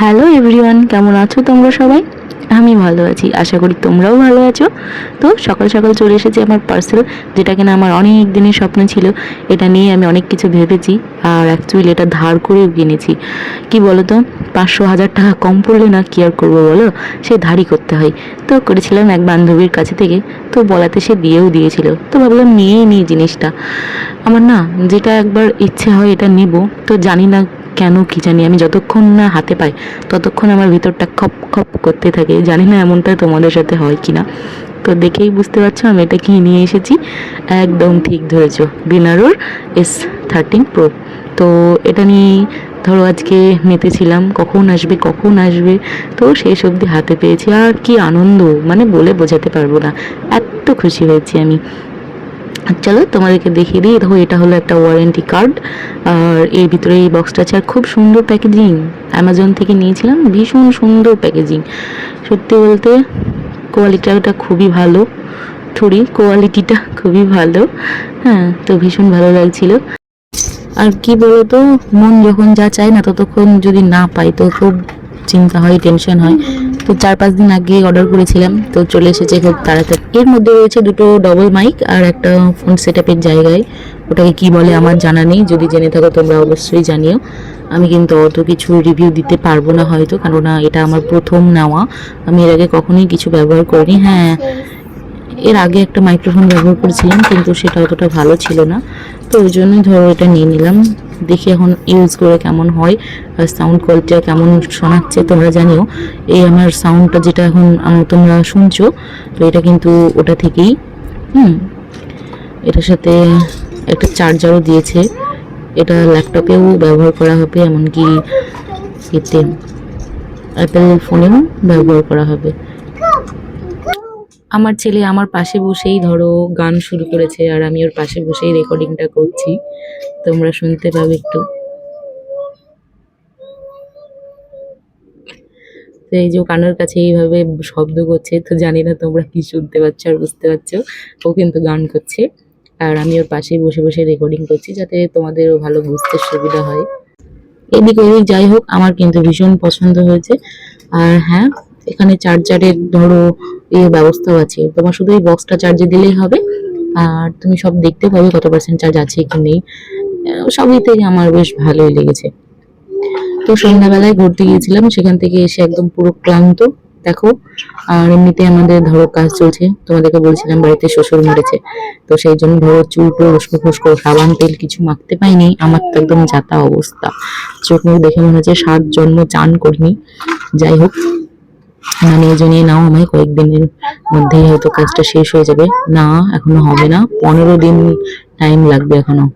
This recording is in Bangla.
হ্যালো এভরিওয়ান, কেমন আছো তোমরা সবাই? আমি ভালো আছি, আশা করি তোমরাও ভালো আছো। তো সকাল সকাল চলে এসেছি আমার পার্সেল যেটা কিনা আমার অনেক দিনের স্বপ্ন ছিল। এটা নিয়ে আমি অনেক কিছু ভেবেছি, আর অ্যাকচুয়ালি এটা ধার করেও কিনেছি। কি বলো তো পাঁচশো হাজার টাকা কম পড়লে না কি আর করব বলো? সে ধারই করতে হয়। তো করেছিলাম এক বান্ধবীর কাছে থেকে, তো বলাতে সে দিয়েও দিয়েছিল। তো ভাবলাম নিয়েই নিই জিনিসটা। আমার না যেটা একবার ইচ্ছে হয় এটা নেব, তো জানি না কেন, কি জানি, আমি যতক্ষণ না হাতে পাই, ততক্ষণ আমার ভিতরটা খপ খপ করতে থাকে। জানি না এমনটা তোমাদের সাথে হয় কি না তো দেখেই বুঝতে পারছ, আমি এটা কিনে নিয়ে এসেছি? একদম ঠিক ধরেছো। বিনারোর এস থার্টিন প্রো তো এটা নিয়ে ধরো আজকে মেতেছিলাম, কখন আসবে কখন আসবে? তো সেই সবজি হাতে পেয়েছি। আর কি আনন্দ মানে বলে বোঝাতে পারব না। এত খুশি হয়েছি আমি। চলো তোমাদেরকে দেখিয়ে দিই, দেখো এটা হলো একটা ওয়ারেন্টি কার্ড আর এর ভিতরে এই বক্সটা আছে, আর খুব সুন্দর প্যাকেজিং অ্যামাজন থেকে নিয়েছিলাম, ভীষণ সুন্দর প্যাকেজিং সত্যি বলতে কোয়ালিটিটা খুবই ভালো থুড়ি কোয়ালিটিটা খুবই ভালো হ্যাঁ তো ভীষণ ভালো লাগছিল। আর কি বলতো, মন যখন যা চায় না ততক্ষণ যদি না পাই, তো খুব চিন্তা হয় টেনশন হয়। তো চার পাঁচ দিন আগে অর্ডার করেছিলাম, তো চলে এসেছে খুব তাড়াতাড়ি। এর মধ্যে রয়েছে দুটো ডবল মাইক আর একটা ফোন সেট আপের জায়গায়। ওটাকে কি বলে আমার জানা নেই, যদি জেনে থাকো তোমরা অবশ্যই জানিও। আমি কিন্তু অত কিছু রিভিউ দিতে পারব না হয়তো, কেননা এটা আমার প্রথম নেওয়া। আমি এর আগে কখনোই কিছু ব্যবহার করিনি। হ্যাঁ এর আগে একটা মাইক্রোফোন ব্যবহার করেছিলাম, কিন্তু সেটা অতটা ভালো ছিল না। তো ওই জন্যই ধরো এটা নিয়ে নিলাম। দেখি এখন ইউজ করে কেমন হয় সাউন্ড কোয়ালিটিটা কেমন শোনাচ্ছে তোমরা জানিও। এই আমার সাউন্ডটা যেটা এখন তোমরা শুনছো, তো এটা কিন্তু ওটা থেকেই, হুম, এটার সাথে একটা চার্জারও দিয়েছে। এটা ল্যাপটপেও ব্যবহার করা হবে, এমনকি এতে অ্যাপেল ফোনেও ব্যবহার করা হবে। আমার ছেলে আমার পাশে বসেই ধরো গান শুরু করেছে আর আমি ওর পাশে বসেই রেকর্ডিংটা করছি। তোমরা শুনতে পাবে একটু। তো এই যে কানের কাছে এইভাবে শব্দ করছে, তো জানি না তোমরা কি শুনতে পাচ্ছ আর বুঝতে পারছ। ও কিন্তু গান করছে আর আমি ওর পাশে বসে বসে রেকর্ডিং করছি যাতে তোমাদেরও ভালো বুঝতে সুবিধা হয়। এদিক ওদিক যাই হোক, আমার কিন্তু ভীষণ পছন্দ হয়েছে। আর হ্যাঁ এখানে চার্জারের ধরো ইয়ে ব্যবস্থাও আছে। তোমার শুধু এই বক্সটা চার্জে দিলেই হবে। আর তুমি সব দেখতে পাবে কত পার্সেন্ট চার্জ আছে কি নেই। আহ, সবই থেকে আমার বেশ ভালোই লেগেছে। তো সন্ধ্যাবেলায় ঘুরতে গিয়েছিলাম সেখান থেকে এসে একদম পুরো ক্লান্ত। দেখো আর এমনিতে আমাদের ধরো কাজ চলছে। তোমাদেরকে বলছিলাম বাড়িতে শ্বশুর মরেছে। তো সেই জন্য ধরো চুল পুরো উস্কো খুস্কো সাবান তেল কিছু মাখতে পাইনি। আমার তো একদম যাতা অবস্থা। চোখ মুখ দেখে মনে হচ্ছে সাত জন্ম চান করিনি। যাই হোক মানে এই জন্যই নাও আমায়, কয়েকদিনের মধ্যেই হয়তো কাজটা শেষ হয়ে যাবে। না, এখনও হবে না। পনেরো দিন টাইম লাগবে এখনও।